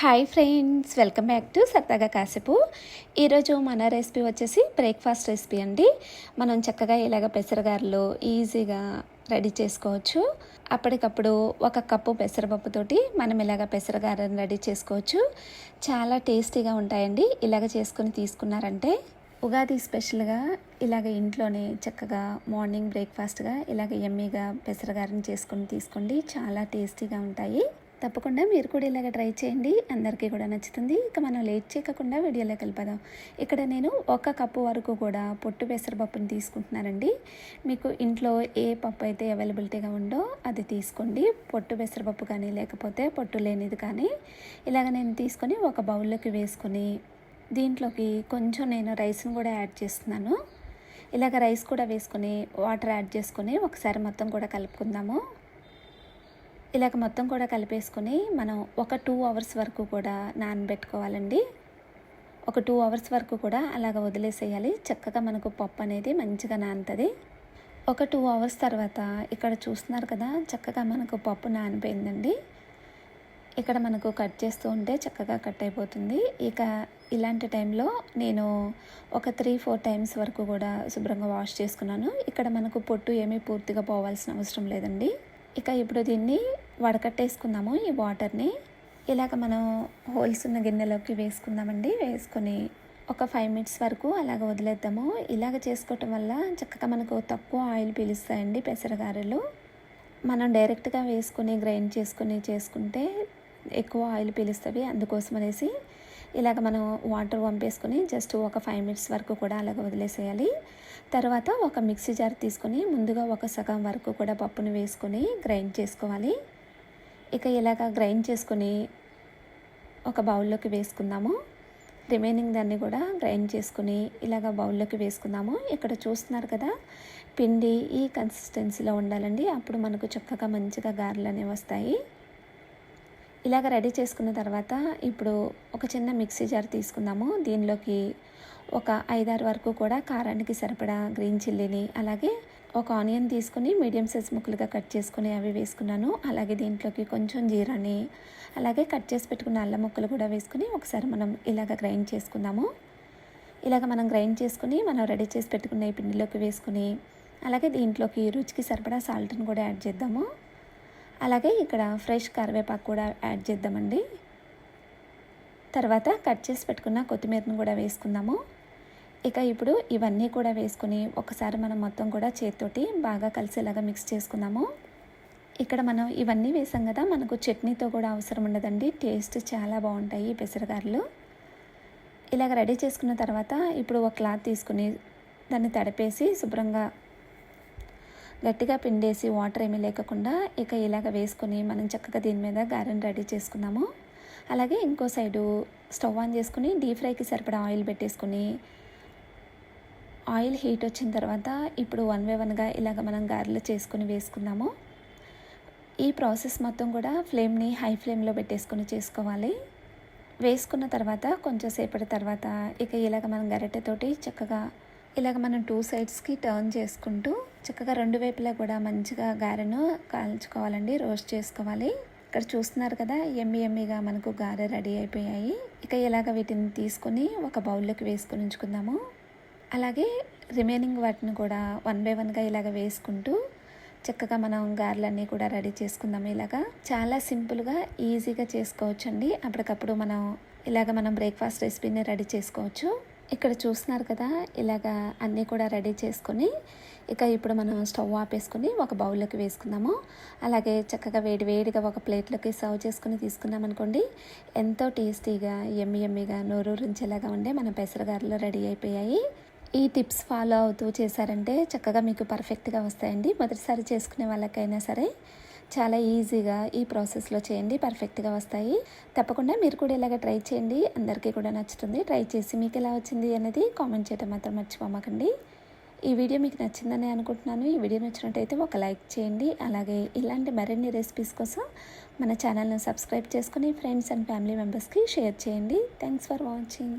Hi friends welcome back to సత్తాగా కాసేపు ఈరోజు మన రెసిపీ వచ్చేసి బ్రేక్ఫాస్ట్ రెసిపీ అండి. మనం చక్కగా ఇలాగ పెసరగారులు ఈజీగా రెడీ చేసుకోవచ్చు. అప్పటికప్పుడు ఒక కప్పు పెసరపప్పుతోటి మనం ఇలాగ పెసరగారని రెడీ చేసుకోవచ్చు. చాలా టేస్టీగా ఉంటాయండి. ఇలాగ చేసుకుని తీసుకున్నారంటే ఉగాది స్పెషల్గా ఇలాగ ఇంట్లోనే చక్కగా మార్నింగ్ బ్రేక్ఫాస్ట్గా ఇలాగ ఎమ్మీగా పెసరగారని చేసుకొని తీసుకోండి. చాలా టేస్టీగా ఉంటాయి. తప్పకుండా మీరు కూడా ఇలాగ ట్రై చేయండి. అందరికీ కూడా నచ్చుతుంది. ఇక మనం లేట్ చేయకుండా వీడియోలోకి వెళ్ళిపోదాం. ఇక్కడ నేను ఒక కప్పు వరకు కూడా పొట్టు పెసరపప్పుని తీసుకుంటున్నానండి. మీకు ఇంట్లో ఏ పప్పు అయితే అవైలబిలిటీగా ఉందో అది తీసుకోండి. పొట్టు పెసరపప్పు కానీ లేకపోతే పొట్టు లేనిది కానీ ఇలాగ నేను తీసుకొని ఒక బౌల్లోకి వేసుకొని దీంట్లోకి కొంచెం నేను రైస్ని కూడా యాడ్ చేస్తున్నాను. ఇలాగ రైస్ కూడా వేసుకొని వాటర్ యాడ్ చేసుకొని ఒకసారి మొత్తం కూడా కలుపుకుందాము. ఇలాగ మొత్తం కూడా కలిపేసుకొని మనం ఒక టూ అవర్స్ వరకు కూడా నానబెట్టుకోవాలండి. ఒక టూ అవర్స్ వరకు కూడా అలాగ వదిలేసేయాలి. చక్కగా మనకు పప్పు అనేది మంచిగా నానుతుంది. ఒక టూ అవర్స్ తర్వాత ఇక్కడ చూస్తున్నారు కదా చక్కగా మనకు పప్పు నానిపోయిందండి. ఇక్కడ మనకు కట్ చేస్తూ ఉంటే చక్కగా కట్ అయిపోతుంది. ఇక ఇలాంటి టైంలో నేను ఒక త్రీ ఫోర్ టైమ్స్ వరకు కూడా శుభ్రంగా వాష్ చేసుకున్నాను. ఇక్కడ మనకు పొట్టు ఏమీ పూర్తిగా పోవాల్సిన అవసరం లేదండి. ఇక ఇప్పుడు దీన్ని వడకట్టేసుకుందాము ఈ వాటర్ని. ఇలాగ మనం హోల్స్ ఉన్న గిన్నెలోకి వేసుకుందామండి. వేసుకొని ఒక ఫైవ్ మినిట్స్ వరకు అలాగ వదిలేద్దాము. ఇలాగ చేసుకోవటం వల్ల చక్కగా మనకు తక్కువ ఆయిల్ పీలుస్తాయండి పెసరగారెలు. మనం డైరెక్ట్గా వేసుకుని గ్రైండ్ చేసుకొని చేసుకుంటే ఎక్కువ ఆయిల్ పీలుస్తుంది అందుకోసం అనేసి ఇలాగ మనం వాటర్ పంపేసుకొని జస్ట్ ఒక ఫైవ్ మినిట్స్ వరకు కూడా అలాగ వదిలేసేయాలి. తర్వాత ఒక మిక్సీ జార్ తీసుకొని ముందుగా ఒక సగం వరకు కూడా పప్పును వేసుకొని గ్రైండ్ చేసుకోవాలి. ఇక ఇలాగ గ్రైండ్ చేసుకొని ఒక బౌల్లోకి వేసుకుందాము. రిమైనింగ్ దాన్ని కూడా గ్రైండ్ చేసుకుని ఇలాగ బౌల్లోకి వేసుకుందాము. ఇక్కడ చూస్తున్నారు కదా పిండి ఈ కన్సిస్టెన్సీలో ఉండాలండి. అప్పుడు మనకు చక్కగా మంచిగా గారెలు అనేవి వస్తాయి. ఇలాగ రెడీ చేసుకున్న తర్వాత ఇప్పుడు ఒక చిన్న మిక్సీ జార్ తీసుకుందాము. దీనిలోకి ఒక ఐదారు వరకు కూడా కారానికి సరిపడా గ్రీన్ చిల్లీని అలాగే ఒక ఆనియన్ తీసుకుని మీడియం సైజ్ ముక్కలుగా కట్ చేసుకుని అవి వేసుకున్నాను. అలాగే దీంట్లోకి కొంచెం జీరాని అలాగే కట్ చేసి పెట్టుకున్న అల్లం ముక్కలు కూడా వేసుకుని ఒకసారి మనం ఇలాగ గ్రైండ్ చేసుకుందాము. ఇలాగ మనం గ్రైండ్ చేసుకుని మనం రెడీ చేసి పెట్టుకున్న ఈ పిండిలోకి వేసుకుని అలాగే దీంట్లోకి రుచికి సరిపడా సాల్ట్ని కూడా యాడ్ చేద్దాము. అలాగే ఇక్కడ ఫ్రెష్ కరివేపాకు కూడా యాడ్ చేద్దామండి. తర్వాత కట్ చేసి పెట్టుకున్న కొత్తిమీరను కూడా వేసుకుందాము. ఇక ఇప్పుడు ఇవన్నీ కూడా వేసుకుని ఒకసారి మనం మొత్తం కూడా చేతితోటి బాగా కలిసేలాగా మిక్స్ చేసుకుందాము. ఇక్కడ మనం ఇవన్నీ వేసాం కదా మనకు చట్నీతో కూడా అవసరం ఉండదండి. టేస్ట్ చాలా బాగుంటాయి పెసరగారులు. ఇలాగ రెడీ చేసుకున్న తర్వాత ఇప్పుడు ఒక క్లాత్ తీసుకుని దాన్ని తడిపేసి శుభ్రంగా గట్టిగా పిండేసి వాటర్ ఏమీ లేకుండా ఇక ఇలాగ వేసుకొని మనం చక్కగా దీని మీద గారెని రెడీ చేసుకుందాము అలాగే ఇంకో సైడు స్టవ్ ఆన్ చేసుకుని డీప్ ఫ్రైకి సరిపడా ఆయిల్ పెట్టేసుకుని ఆయిల్ హీట్ వచ్చిన తర్వాత ఇప్పుడు వన్ బై వన్గా ఇలాగ మనం గారెలు చేసుకుని వేసుకుందాము ఈ ప్రాసెస్ మొత్తం కూడా ఫ్లేమ్ని హై ఫ్లేమ్లో పెట్టేసుకొని చేసుకోవాలి. వేసుకున్న తర్వాత కొంచెం సేపటి తర్వాత ఇక ఇలాగ మనం గరిటెతోటి చక్కగా ఇలాగ మనం టూ సైడ్స్కి టర్న్ చేసుకుంటూ చక్కగా రెండు వైపులా కూడా మంచిగా గారెను కాల్చుకోవాలండి రోస్ట్ చేసుకోవాలి. ఇక్కడ చూస్తున్నారు కదా ఎమ్మి ఎమ్మిగా మనకు గారె రెడీ అయిపోయాయి. ఇక ఇలాగ వీటిని తీసుకొని ఒక బౌల్లోకి వేసుకొని ఉంచుకుందాము. అలాగే రిమైనింగ్ వాటిని కూడా వన్ బై వన్గా ఇలాగ వేసుకుంటూ చక్కగా మనం గారెలన్నీ కూడా రెడీ చేసుకుందాం ఇలాగా. చాలా సింపుల్గా ఈజీగా చేసుకోవచ్చండి. అప్పటికప్పుడు మనం ఇలాగ మనం బ్రేక్ఫాస్ట్ రెసిపీని రెడీ చేసుకోవచ్చు. ఇక్కడ చూస్తున్నారు కదా ఇలాగా అన్నీ కూడా రెడీ చేసుకొని ఇక ఇప్పుడు మనం స్టవ్ ఆపేసుకొని ఒక బౌల్లోకి వేసుకుందాము. అలాగే చక్కగా వేడి వేడిగా ఒక ప్లేట్లోకి సర్వ్ చేసుకుని తీసుకున్నాం అనుకోండి. ఎంతో టేస్టీగా ఎమ్మి ఎమ్మిగా నోరూరించేలాగా ఉండే మన పెసరగారులు రెడీ అయిపోయాయి. ఈ టిప్స్ ఫాలో అవుతూ చేశారంటే చక్కగా మీకు పర్ఫెక్ట్గా వస్తాయండి. మొదటిసారి చేసుకునే వాళ్ళకైనా సరే. చాలా ఈజీగా ఈ ప్రాసెస్లో చేయండి పర్ఫెక్ట్గా వస్తాయి. తప్పకుండా మీరు కూడా ఇలాగ ట్రై చేయండి. అందరికీ కూడా నచ్చుతుంది. ట్రై చేసి మీకు ఎలా వచ్చింది అనేది కామెంట్ చేయడం మాత్రం మర్చిపోమకండి. ఈ వీడియో మీకు నచ్చిందని అనుకుంటున్నాను. ఈ వీడియో నచ్చినట్టయితే ఒక లైక్ చేయండి. అలాగే ఇలాంటి మరిన్ని రెసిపీస్ కోసం మన ఛానల్ని సబ్స్క్రైబ్ చేసుకుని ఫ్రెండ్స్ అండ్ ఫ్యామిలీ మెంబర్స్కి షేర్ చేయండి. Thanks for watching.